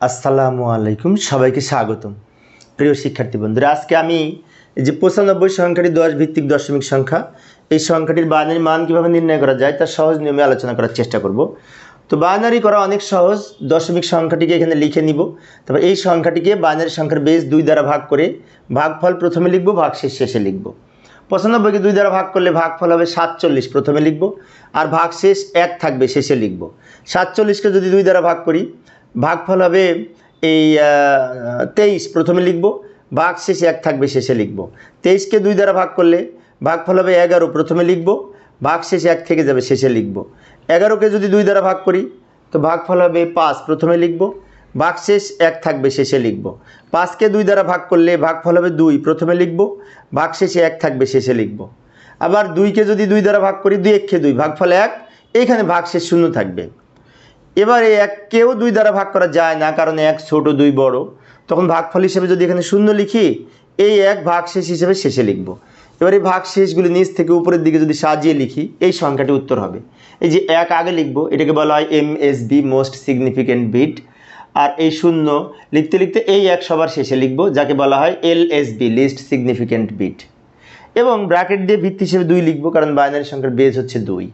আসসালামু আলাইকুম, সবাইকে স্বাগতম। প্রিয় শিক্ষার্থী বন্ধুরা, আজকে আমি যে পঁচানব্বই সংখ্যাটি দশ ভিত্তিক দশমিক সংখ্যা, এই সংখ্যাটির বাইনারি মান কীভাবে নির্ণয় করা যায় তার সহজ নিয়মে আলোচনা করার চেষ্টা করব। তো বাইনারি করা অনেক সহজ, দশমিক সংখ্যাটিকে এখানে লিখে নিব। তারপর এই সংখ্যাটিকে বাইনারি সংখ্যার বেশ দুই দ্বারা ভাগ করে ভাগফল প্রথমে লিখব ভাগশেষ শেষে লিখব। পঁচানব্বইকে দুই দ্বারা ভাগ করলে ভাগফল হবে সাতচল্লিশ, প্রথমে লিখব। আর ভাগশেষ এক থাকবে, শেষে লিখব। সাতচল্লিশকে যদি দুই দ্বারা ভাগ করি ভাগফল হবে এই তেইশ। প্রথমে লিখব, ভাগ শেষে এক থাকবে, শেষে লিখব। তেইশকে দুই দ্বারা ভাগ করলে ভাগফল হবে এগারো। প্রথমে লিখব, ভাগ শেষে এক থেকে যাবে, শেষে লিখব। এগারোকে যদি দুই দ্বারা ভাগ করি, তো ভাগফল হবে পাঁচ। প্রথমে লিখব ভাগশেষ এক থাকবে, শেষে লিখব। পাঁচকে দুই দ্বারা ভাগ করলে ভাগফল হবে দুই। প্রথমে লিখব ভাগশেষে এক থাকবে, শেষে লিখব। আবার দুইকে যদি দুই দ্বারা ভাগ করি, দুই একে দুই, ভাগফল এক। এইখানে ভাগশেষ শূন্য থাকবে। এবারে এককেও দুই দ্বারা ভাগ করা যায় না, কারণ এক ছোট, দুই বড়। তখন ভাগফল হিসেবে যদি এখানে শূন্য লিখি, এই এক ভাগশেষ হিসেবে শেষে লিখব। এবার এই ভাগশেষগুলি নিচ থেকে উপরের দিকে যদি সাজিয়ে লিখি, এই সংখ্যাটি উত্তর হবে। এই যে এক আগে লিখব, এটাকে বলা হয় M S B most significant bit আর এই শূন্য লিখতে লিখতে এই এক সবার শেষে লিখব, যাকে বলা হয় L S B least significant bit এবং ব্র্যাকেট দিয়ে ভিত্তি হিসেবে দুই লিখব, কারণ বাইনারি সংখ্যার বেজ হচ্ছে দুই।